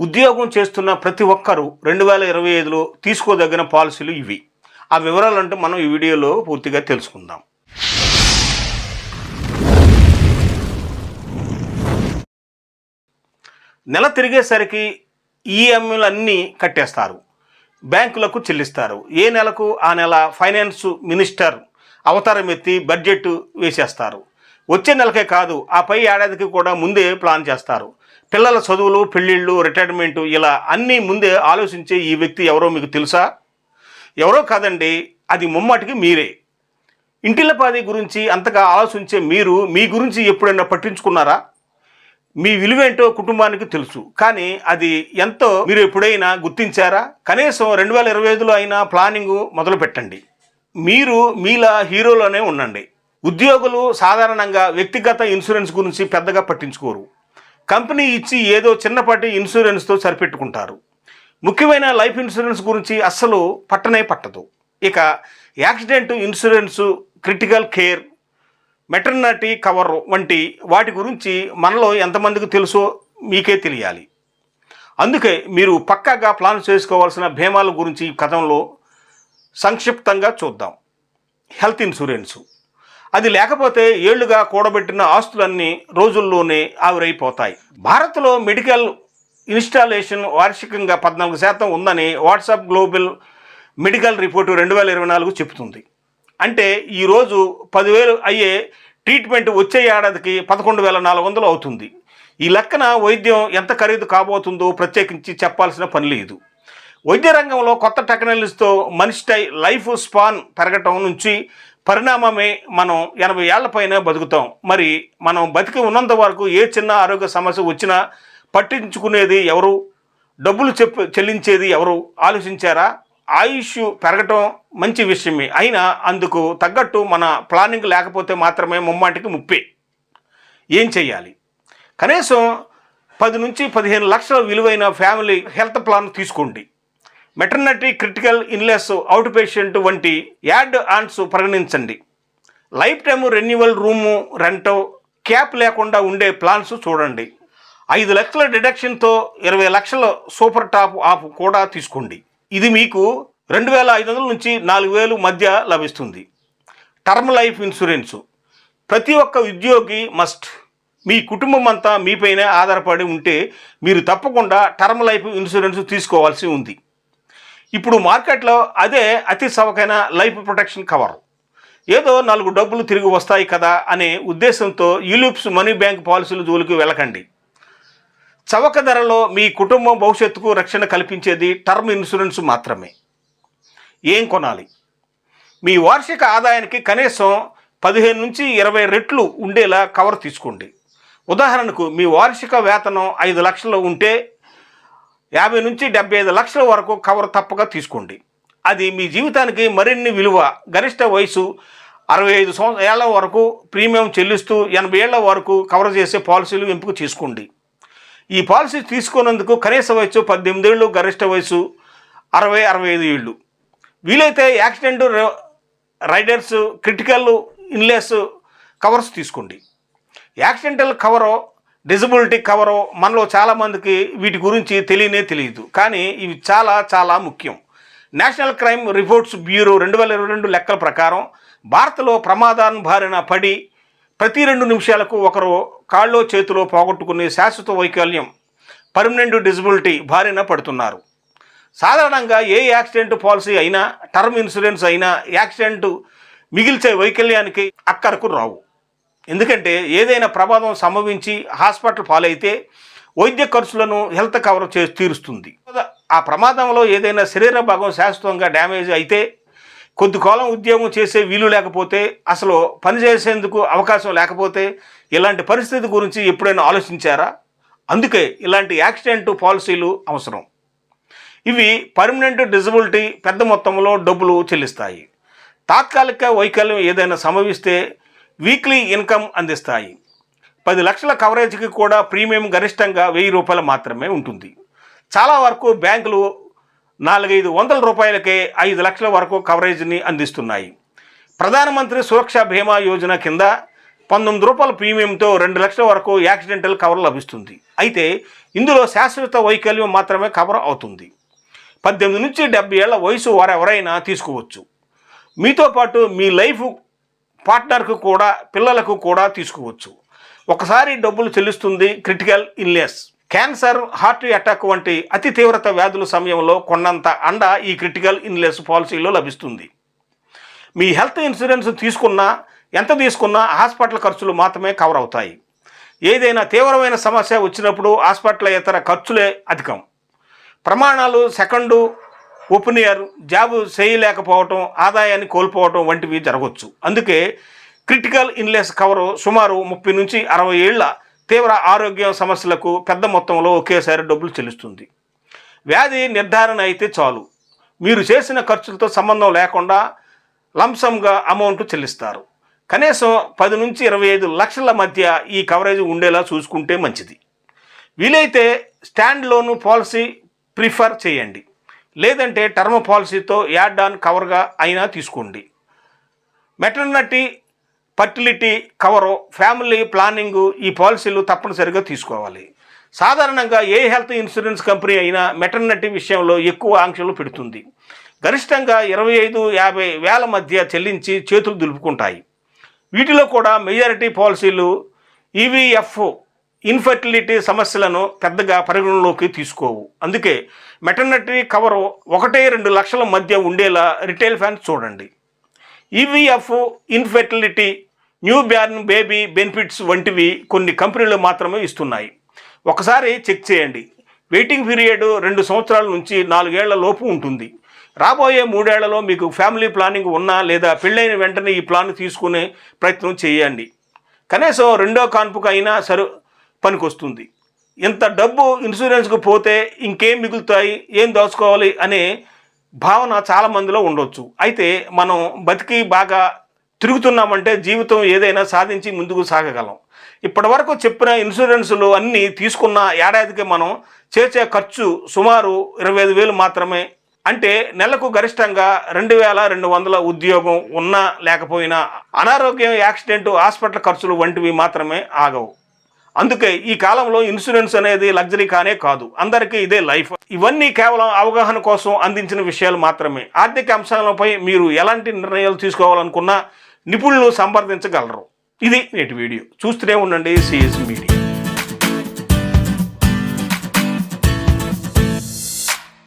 ఉద్యోగం చేస్తున్న ప్రతి ఒక్కరూ రెండు వేల ఇరవై ఐదులో తీసుకోదగిన పాలసీలు ఇవి. ఆ వివరాలంటూ మనం ఈ వీడియోలో పూర్తిగా తెలుసుకుందాం. నెల తిరిగేసరికి ఈఎంఐలన్నీ కట్టేస్తారు. బ్యాంకులకు చెల్లిస్తారు. ఏ నెలకు? ఆ నెల ఫైనాన్స్ మినిస్టర్ అవతారం ఎత్తి బడ్జెట్ వేసేస్తారు. వచ్చే నెలకే కాదు ఆ పై ఏడాదికి కూడా ముందే ప్లాన్ చేస్తారు. పిల్లల చదువులు పెళ్ళిళ్ళు రిటైర్మెంటు ఇలా అన్నీ ముందే ఆలోచించే ఈ వ్యక్తి ఎవరో మీకు తెలుసా? ఎవరో కాదండి అది ముమ్మాటికి మీరే. ఇంటిల్లపాది గురించి అంతగా ఆలోచించే మీరు మీ గురించి ఎప్పుడైనా పట్టించుకున్నారా? మీ విలువేంటో కుటుంబానికి తెలుసు కానీ అది ఎంతో మీరు ఎప్పుడైనా గుర్తించారా? కనీసం రెండు వేల ఇరవై ఐదులో అయినా ప్లానింగ్ మొదలు పెట్టండి మీరు మీలా హీరోలోనే ఉండండి. ఉద్యోగులు సాధారణంగా వ్యక్తిగత ఇన్సూరెన్స్ గురించి పెద్దగా పట్టించుకోరు. కంపెనీ ఇచ్చి ఏదో చిన్నపాటి ఇన్సూరెన్స్తో సరిపెట్టుకుంటారు. ముఖ్యమైన లైఫ్ ఇన్సూరెన్స్ గురించి అస్సలు పట్టనే పట్టదు. ఇక accident insurance critical care maternity cover వంటి వాటి గురించి మనలో ఎంతమందికి తెలుసో మీకే తెలియాలి. అందుకే మీరు పక్కాగా ప్లాన్ చేసుకోవాల్సిన భీమాల గురించి ఈ కథంలో సంక్షిప్తంగా చూద్దాం. Health insurance. అది లేకపోతే ఏళ్ళుగా కూడబెట్టిన ఆస్తులన్నీ రోజుల్లోనే ఆవిరైపోతాయి. భారత్లో మెడికల్ ఇన్స్టాలేషన్ వార్షికంగా పద్నాలుగు శాతం ఉందని వాట్సాప్ గ్లోబల్ మెడికల్ రిపోర్టు రెండు వేల ఇరవై నాలుగు చెబుతుంది. అంటే ఈరోజు పదివేలు అయ్యే ట్రీట్మెంట్ వచ్చే ఏడాదికి పదకొండు వేల నాలుగు వందలు అవుతుంది. ఈ లెక్కన వైద్యం ఎంత ఖరీదు కాబోతుందో ప్రత్యేకించి చెప్పాల్సిన పని లేదు. వైద్య రంగంలో కొత్త టెక్నాలజీతో మనిషి లైఫ్ స్పాన్ పెరగటం నుంచి పరిణామమే మనం ఎనభై ఏళ్ళ పైన బతుకుతాం. మరి మనం బతికి ఉన్నంత వరకు ఏ చిన్న ఆరోగ్య సమస్య వచ్చినా పట్టించుకునేది ఎవరు? డబ్బులు చెప్ చెల్లించేది ఎవరు? ఆలోచించారా? ఆయుష్ పెరగటం మంచి విషయమే. అయినా అందుకు తగ్గట్టు మన ప్లానింగ్ లేకపోతే మాత్రమే ముమ్మాటికి ముప్పే. ఏం చెయ్యాలి? కనీసం పది నుంచి పదిహేను లక్షల విలువైన ఫ్యామిలీ హెల్త్ ప్లాన్ తీసుకోండి. మెటర్నిటీ క్రిటికల్ ఇన్లెస్ అవుట్ పేషెంట్ వంటి యాడ్ ఆన్స్ పరిగణించండి. లైఫ్ టైమ్ రెన్యువల్ రూము రెంటో క్యాప్ లేకుండా ఉండే ప్లాన్స్ చూడండి. ఐదు లక్షల డిడక్షన్తో ఇరవై లక్షల సూపర్ టాప్ ఆఫ్ కూడా తీసుకోండి. ఇది మీకు రెండు వేల ఐదు వందల నుంచి నాలుగు వేలు మధ్య లభిస్తుంది. Term life insurance. ప్రతి ఒక్క ఉద్యోగి మస్ట్ మీ కుటుంబం అంతా మీపైనే ఆధారపడి ఉంటే మీరు తప్పకుండా టర్మ్ లైఫ్ ఇన్సూరెన్స్ తీసుకోవాల్సి ఉంది. ఇప్పుడు మార్కెట్లో అదే అతి సవకైన లైఫ్ ప్రొటెక్షన్ కవర్. ఏదో నాలుగు డబ్బులు తిరిగి వస్తాయి కదా అనే ఉద్దేశంతో యూలిప్స్ మనీ బ్యాంక్ పాలసీల జోలికి వెళ్ళకండి. చవక ధరలో మీ కుటుంబం భవిష్యత్తుకు రక్షణ కల్పించేది టర్మ్ ఇన్సూరెన్స్ మాత్రమే. ఏం కొనాలి? మీ వార్షిక ఆదాయానికి కనీసం పదిహేను నుంచి ఇరవై రెట్లు ఉండేలా కవర్ తీసుకోండి. ఉదాహరణకు మీ వార్షిక వేతనం ఐదు లక్షలు ఉంటే యాభై నుంచి డెబ్బై ఐదు లక్షల వరకు కవర్ తప్పక తీసుకోండి. అది మీ జీవితానికి మరిన్ని విలువ గరిష్ట వయసు అరవై ఐదు సంవత్సరం ఏళ్ళ వరకు ప్రీమియం చెల్లిస్తూ ఎనభై ఏళ్ళ వరకు కవర్ చేసే పాలసీలు ఎంపిక చేసుకోండి. ఈ పాలసీ తీసుకున్నందుకు కనీస వయసు పద్దెనిమిది ఏళ్ళు గరిష్ట వయసు అరవై అరవై ఐదు ఏళ్ళు. వీలైతే యాక్సిడెంట్ రైడర్స్ క్రిటికల్ ఇన్లెస్ కవర్స్ తీసుకోండి. యాక్సిడెంటల్ కవరో డిజబిలిటీ కవరు మనలో చాలామందికి వీటి గురించి తెలియనే తెలియదు. కానీ ఇవి చాలా చాలా ముఖ్యం. నేషనల్ క్రైమ్ రిపోర్ట్స్ బ్యూరో రెండు వేల ఇరవై రెండు లెక్కల ప్రకారం భారత్లో ప్రమాదాన్ని బారిన పడి ప్రతి రెండు నిమిషాలకు ఒకరు కాళ్ళో చేతిలో పోగొట్టుకునే శాశ్వత వైకల్యం పర్మనెంట్ డిజబిలిటీ బారిన పడుతున్నారు. సాధారణంగా ఏ యాక్సిడెంట్ పాలసీ అయినా టర్మ్ ఇన్సూరెన్స్ అయినా యాక్సిడెంట్ మిగిల్చే వైకల్యానికి అక్కరకు రావు. ఎందుకంటే ఏదైనా ప్రమాదం సంభవించి హాస్పిటల్ పాలైతే వైద్య ఖర్చులను హెల్త్ కవర్ చేసి తీరుస్తుంది. ఆ ప్రమాదంలో ఏదైనా శరీర భాగం శాశ్వతంగా డ్యామేజ్ అయితే కొద్ది కాలం ఉద్యోగం చేసే వీలు లేకపోతే అసలు పనిచేసేందుకు అవకాశం లేకపోతే ఇలాంటి పరిస్థితి గురించి ఎప్పుడైనా ఆలోచించారా? అందుకే ఇలాంటి యాక్సిడెంట్ పాలసీలు అవసరం. ఇవి పర్మనెంట్ డిజబిలిటీ పెద్ద మొత్తంలో డబ్బులు చెల్లిస్తాయి. తాత్కాలిక వైకల్యం ఏదైనా సంభవిస్తే వీక్లీ ఇన్కమ్ అందిస్తాయి. పది లక్షల కవరేజ్కి కూడా ప్రీమియం గరిష్టంగా వెయ్యి రూపాయలు మాత్రమే ఉంటుంది. చాలా వరకు బ్యాంకులు నాలుగైదు వందల రూపాయలకే ఐదు లక్షల వరకు కవరేజ్ని అందిస్తున్నాయి. ప్రధానమంత్రి సురక్ష బీమా యోజన కింద పంతొమ్మిది రూపాయల ప్రీమియంతో రెండు లక్షల వరకు యాక్సిడెంటల్ కవర్ లభిస్తుంది. అయితే ఇందులో శాశ్వత వైకల్యం మాత్రమే కవర్ అవుతుంది. పద్దెనిమిది నుంచి డెబ్బై ఏళ్ళ వయసు వారెవరైనా తీసుకోవచ్చు. మీతో పాటు మీ లైఫ్ పార్ట్నర్కు కూడా పిల్లలకు కూడా తీసుకోవచ్చు. ఒకసారి డబ్బులు చెల్లిస్తుంది critical illness. Cancer heart attack వంటి అతి తీవ్రత వ్యాధుల సమయంలో కొన్నంత అండ ఈ క్రిటికల్ ఇన్లెస్ పాలసీలో లభిస్తుంది. మీ హెల్త్ ఇన్సూరెన్స్ తీసుకున్నా ఎంత తీసుకున్నా హాస్పిటల్ ఖర్చులు మాత్రమే కవర్ అవుతాయి. ఏదైనా తీవ్రమైన సమస్య వచ్చినప్పుడు హాస్పిటల్ ఇతర ఖర్చులే అధికం. ప్రమాణాలు సెకండు ఒపీనియర్ జాబు చేయలేకపోవటం ఆదాయాన్ని కోల్పోవటం వంటివి జరగవచ్చు అందుకే క్రిటికల్ ఇన్లెస్ కవరు సుమారు ముప్పై నుంచి అరవై ఏళ్ళ తీవ్ర ఆరోగ్య సమస్యలకు పెద్ద మొత్తంలో ఒకేసారి డబ్బులు చెల్లిస్తుంది. వ్యాధి నిర్ధారణ అయితే చాలు. మీరు చేసిన ఖర్చులతో సంబంధం లేకుండా లంసంగా అమౌంట్ చెల్లిస్తారు. కనీసం పది నుంచి ఇరవై ఐదు లక్షల మధ్య ఈ కవరేజ్ ఉండేలా చూసుకుంటే మంచిది. వీలైతే స్టాండ్ లోను పాలసీ ప్రిఫర్ చేయండి. లేదంటే టర్మ్ పాలసీతో యాడ్ ఆన్ కవర్గా అయినా తీసుకోండి. Maternity fertility cover family planning ఈ పాలసీలు తప్పనిసరిగా తీసుకోవాలి. సాధారణంగా ఏ హెల్త్ ఇన్సూరెన్స్ కంపెనీ అయినా మెటర్నటీ విషయంలో ఎక్కువ ఆంక్షలు పెడుతుంది. గరిష్టంగా ఇరవై ఐదు యాభై వేల మధ్య చెల్లించి చేతులు దులుపుకుంటాయి. వీటిలో కూడా మెజారిటీ పాలసీలు ఈవీఎఫ్ ఇన్ఫర్టిలిటీ సమస్యలను పెద్దగా పరిగణలోకి తీసుకోవు. అందుకే మెటర్నిటీ కవరు ఒకటే రెండు లక్షల మధ్య ఉండేలా రిటైల్ ఫ్యాన్స్ చూడండి. IVF infertility newborn baby benefits వంటివి కొన్ని కంపెనీలు మాత్రమే ఇస్తున్నాయి. ఒకసారి చెక్ చేయండి. వెయిటింగ్ పీరియడ్ రెండు సంవత్సరాల నుంచి నాలుగేళ్ళ లోపు ఉంటుంది. రాబోయే మూడేళ్ళలో మీకు ఫ్యామిలీ ప్లానింగ్ ఉన్నా లేదా పెళ్ళైన వెంటనే ఈ ప్లాన్ తీసుకునే ప్రయత్నం చేయండి. కనీసం రెండో కాన్పుకైనా అయినా సరు పనికొస్తుంది. ఇంత డబ్బు ఇన్సూరెన్స్కు పోతే ఇంకేం మిగులుతాయి? ఏం దోచుకోవాలి? అనే భావన చాలామందిలో ఉండొచ్చు. అయితే మనం బతికి బాగా తిరుగుతున్నామంటే జీవితం ఏదైనా సాధించి ముందుకు సాగగలం. ఇప్పటి వరకు చెప్పిన ఇన్సూరెన్సులు అన్నీ తీసుకున్న ఏడాదికి మనం చేసే ఖర్చు సుమారు ఇరవై ఐదు వేలు మాత్రమే. అంటే నెలకు గరిష్టంగా రెండు వేల రెండు వందల ఉద్యోగం ఉన్నా లేకపోయినా అనారోగ్యం యాక్సిడెంట్ హాస్పిటల్ ఖర్చులు వంటివి మాత్రమే ఆగవు. అందుకే ఈ కాలంలో ఇన్సూరెన్స్ అనేది లగ్జరీ కానే కాదు. అందరికీ ఇదే లైఫ్. ఇవన్నీ కేవలం అవగాహన కోసం అందించిన విషయాలు మాత్రమే. ఆర్థిక అంశాలపై మీరు ఎలాంటి నిర్ణయాలు తీసుకోవాలనుకున్నా నిపుణులు సంప్రదించగలరు. ఇది నేటి వీడియో. చూస్తూనే ఉండండి సిఎస్ మీడియా.